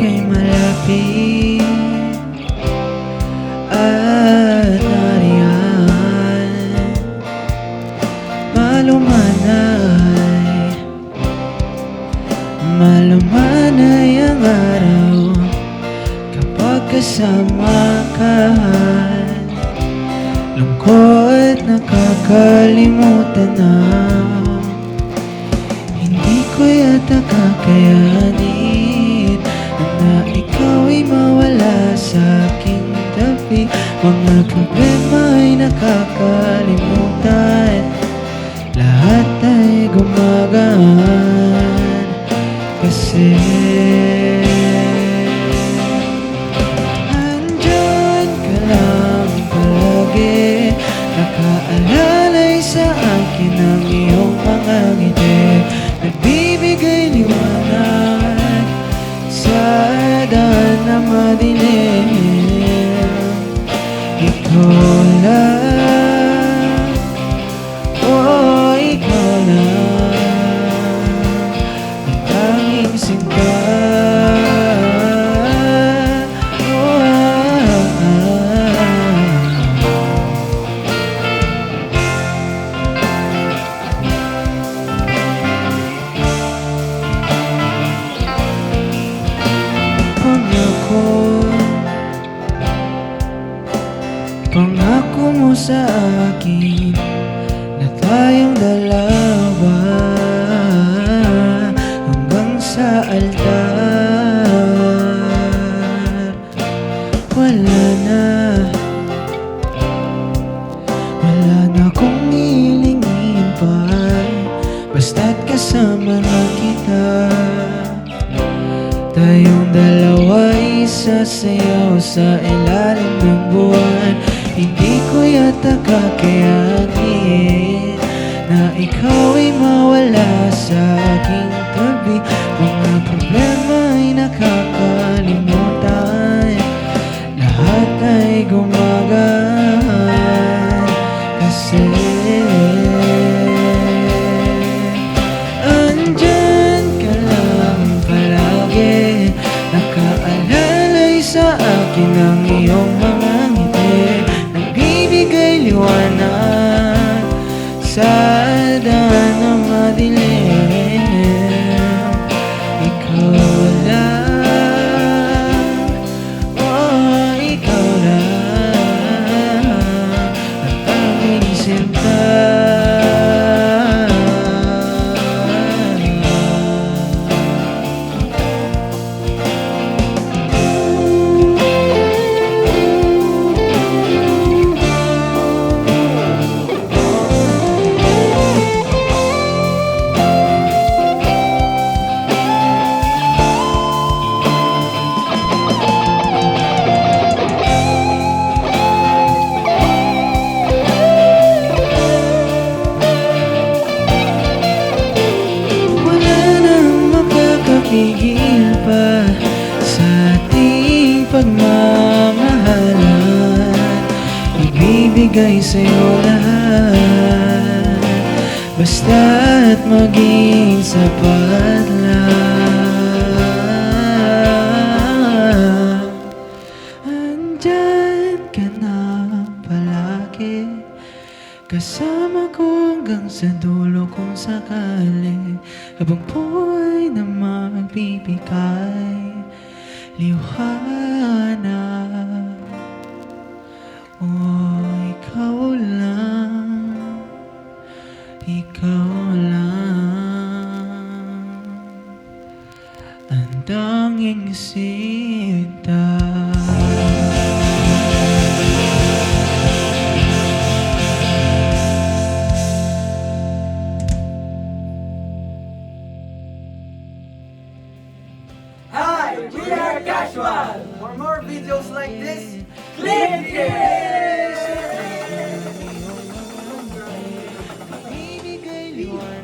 Ika'y malapit At nariyan. Malumanay Malumanay ang araw Kapag kasama ka. Lungkot nakakalimutan na. Hindi ko yata kakayanin Mga problema ay nakakalimutan. Lahat ay gumagaan. Kasi Andyan ka lang palagi. Nakaalalay sa akin ang iyong mga ngiti. Nagbibigay sa akin Na tayong dalawa Hanggang sa altar. Wala na. Wala na kong hilingin pa. Basta't kasama na kita. Tayong dalawa isasayaw sa ilalim ng buwan Hindi ko yata kakayanin Na ikaw ay mawala sa aking tabi. Mga problema ay nakakalimutan Lahat ay gumagaan Kasi. Andyan ka lang palagi Nakaalalay sa akin ang iyong mga makakapigil pa Sa ating pagmamahalan. Ibibigay sa'yo lahat Basta't maging sapat lang. Andyan ka na palagi Kasama ko hanggang sa dulo kung sakali. Habang buhay na magbibigay. Liwanag. Oh, ikaw lang. Ikaw lang. Ang tanging sinta Hi, we are Casual! For more videos like this, click here! Baby girl,